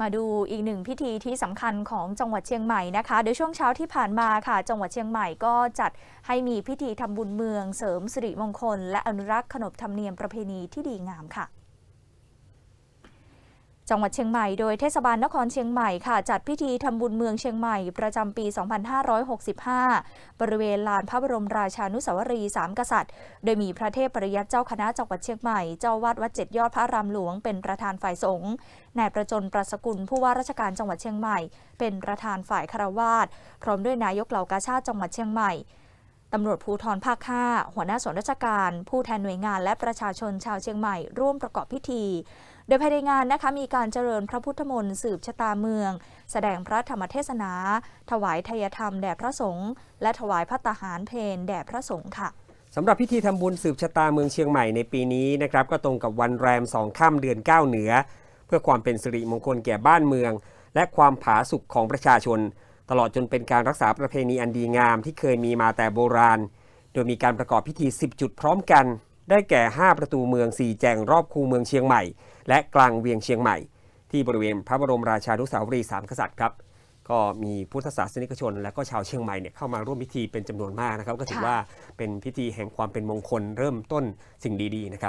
มาดูอีกหนึ่งพิธีที่สำคัญของจังหวัดเชียงใหม่นะคะโดยช่วงเช้าที่ผ่านมาค่ะ จังหวัดเชียงใหม่ก็จัดให้มีพิธีทำบุญเมืองเสริมสิริมงคล และอนุรักษ์ขนบธรรมเนียมประเพณีที่ดีงามค่ะ จังหวัดเชียงใหม่โดยเทศบาลนครเชียงใหม่ค่ะ จัดพิธีทำบุญเมืองเชียงใหม่ประจำปี 2565 บริเวณลานพระบรมราชานุสาวรีย์สามกษัตริย์ โดยมีพระเทพปริยัติเจ้าคณะจังหวัดเชียงใหม่ เจ้าวาดวัดเจ็ดยอดพระรามหลวงเป็นประธานฝ่ายสงฆ์นายประจนประสกุลผู้ว่าราชการจังหวัดเชียงใหม่ เป็นประธานฝ่ายคารวาสพร้อมด้วยนายกเหล่ากาชาติจังหวัดเชียงใหม่ ตำรวจภูธรภาค 5 หัวหน้าส่วนราชการ ผู้แทนหน่วยงานและประชาชนชาวเชียงใหม่ร่วมประกอบพิธี โดยภายในงานนะคะมีการเจริญพระพุทธมนต์สืบชะตาเมือง แสดงพระธรรมเทศนา ถวายทยธรรมแด่พระสงฆ์และถวายพระตาหารเพนแด่พระสงฆ์ค่ะสำหรับพิธีทำบุญสืบชะตาเมืองเชียงใหม่ในปีนี้นะครับก็ตรงกับวันแรมสองค่ำเดือน 9 เหนือ เพื่อความเป็นสิริมงคลแก่บ้านเมือง และความผาสุกของประชาชน ตลอดจนเป็นการรักษาประเพณีอันดีงามที่เคยมีมาแต่โบราณ โดยมีการประกอบพิธี 10 จุดพร้อมกัน ได้แก่ 5 ประตูเมือง 4 แจงรอบคูเมืองเชียงใหม่ และกลางเวียงเชียงใหม่ ที่บริเวณพระบรมราชานุสาวรีย์สามกษัตริย์ครับ ก็มีพุทธศาสนิกชน และก็ชาวเชียงใหม่เนี่ยเข้ามาร่วมพิธีเป็นจำนวนมากนะครับ ก็ถือว่าเป็นพิธีแห่งความเป็นมงคลเริ่มต้นสิ่งดีๆนะครับ